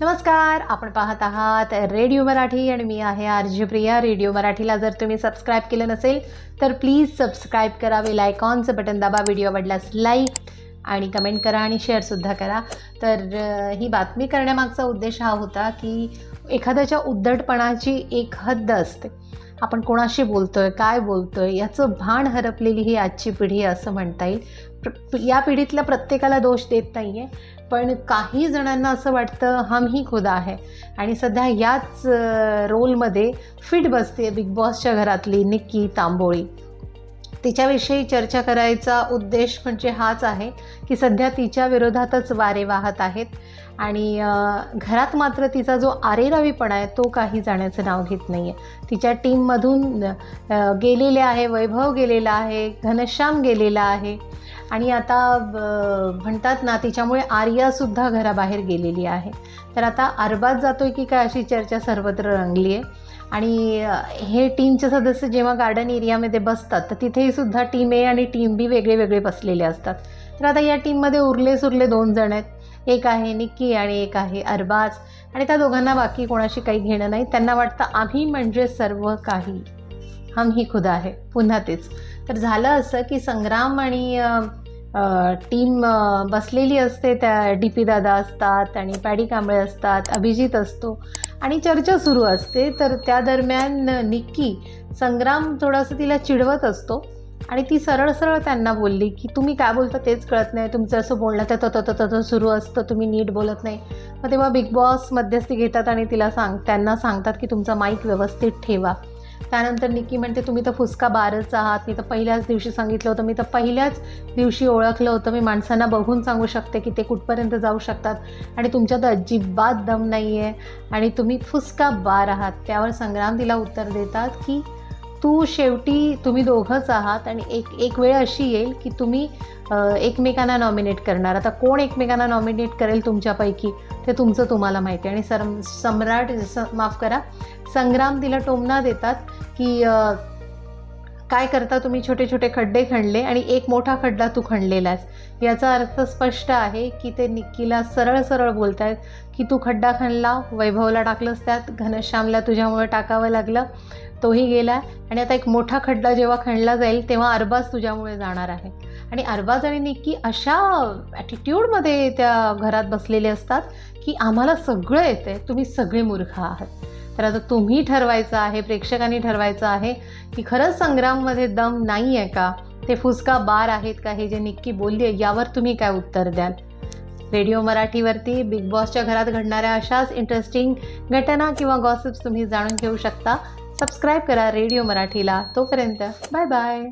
नमस्कार आपण पाहत आहात रेडिओ मराठी आणि मी आहे आर प्रिया. रेडिओ मराठीला जर तुम्ही सबस्क्राईब केलं नसेल तर प्लीज सबस्क्राईब करा. लायकॉनचं आयकॉनचं बटन दाबा व्हिडिओ आवडल्यास लाईक आणि कमेंट करा आणि शेअरसुद्धा करा. तर ही बातमी करण्यामागचा उद्देश हा होता की एखाद्याच्या उद्धटपणाची एक हद्द असते. आपण कोणाशी बोलतोय काय बोलतोय याचं भान हरपलेली ही आजची पिढी असं म्हणता येईल. प्र या पिढीतल्या प्रत्येकाला दोष देत नाही आहे पण काही जणांना असं वाटतं हम ही खुदा आहे आणि सध्या याच रोलमध्ये फिट बसते बिग बॉसच्या घरातली निक्की तांबोळी. तिच्याविषयी चर्चा करायचा उद्देश म्हणजे हाच आहे की सध्या तिच्या विरोधातच वारे वाहत आहेत आणि घरात मात्र तिचा जो आरेरावीपणा आहे तो काही जाण्याचं नाव घेत नाही आहे तिच्या टीममधून गेलेले आहे वैभव गेलेला आहे घनश्याम गेलेला आहे. आणि आता म्हणतात ना तिच्यामुळे आर्यासुद्धा घराबाहेर गेलेली आहे. तर आता अरबाज जातो आहे की काय अशी चर्चा सर्वत्र रंगली आहे आणि हे टीमचे सदस्य जेव्हा गार्डन एरियामध्ये बसतात तर तिथेही सुद्धा टीम ए आणि टीम बी वेगळे वेगळे बसलेले असतात. तर आता या टीममध्ये उरले सुरले दोन जण आहेत. एक आहे निक्की आणि एक आहे अरबाज. आणि त्या दोघांना बाकी कोणाशी काही घेणं नाही. त्यांना वाटतं आम्ही म्हणजे सर्व काही. हम ही खुदा आहे पुन्हा तेच. तर झालं असं की संग्राम आणि टीम बसलेली असते त्या डी पी दादा असतात आणि पॅडी कांबळे असतात अभिजित असतो आणि चर्चा सुरू असते. तर त्या दरम्यान निक्की संग्राम थोडंसं तिला चिडवत असतो आणि ती सरळ सरळ त्यांना बोलली की तुम्ही काय बोलता तेच कळत नाही. तुमचं असं बोलणं तर तत तत सुरू असतं. तुम्ही नीट बोलत नाही. मग तेव्हा बिग बॉस मध्यस्थी घेतात आणि तिला सांग त्यांना सांगतात की तुमचा माईक व्यवस्थित ठेवा. त्यानंतर निकी म्हणते तुम्ही तर फुसका बारच आहात. मी तर पहिल्याच दिवशी सांगितलं होतं. मी तर पहिल्याच दिवशी ओळखलं होतं. मी माणसांना बघून सांगू शकते की ते कुठपर्यंत जाऊ शकतात. आणि तुमच्यात अजिबात दम नाही आहे आणि तुम्ही फुसका बार आहात. त्यावर संग्राम तिला उत्तर देतात की तू शेवटी तुम्ही दोघंच आहात आणि एक एक वेळ अशी येईल की तुम्ही एकमेकांना नॉमिनेट करणार. आता कोण एकमेकांना नॉमिनेट करेल तुमच्यापैकी ते तुमचं तुम्हाला माहिती आहे. आणि सर सम्राट स माफ करा संग्राम तिला टोमणा देतात की काय करता तुम्ही? छोटे छोटे खड्डे खणले आणि एक मोठा खड्डा तू खणलेला आहेस याचा अर्थ स्पष्ट आहे की ते निक्कीला सरळ सरळ बोलत आहेत की तू खड्डा खणला वैभवला टाकलंस त्यात घनश्यामला तुझ्यामुळे टाकावं लागलं तोही गेला आणि आता एक मोठा खड्डा जेव्हा खणला जाईल तेव्हा अरबाज तुझ्यामुळे जाणार आहे. आणि अरबाज आणि निक्की अशा ॲटिट्यूडमध्ये त्या घरात बसलेले असतात की आम्हाला सगळं येतं आहे तुम्ही सगळे मूर्ख आहात. तर आता तुम्ही ठरवायचं आहे प्रेक्षकांनी ठरवायचं आहे की खरंच संग्राममध्ये दम नाही आहे का? ते फुसका बार आहेत का? हे जे निक्की बोलली आहे यावर तुम्ही काय उत्तर द्याल? रेडिओ मराठीवरती बिग बॉसच्या घरात घडणाऱ्या अशाच इंटरेस्टिंग घटना किंवा गॉसिप्स तुम्ही जाणून घेऊ शकता. सबस्क्राईब करा रेडिओ मराठीला. तोपर्यंत बाय बाय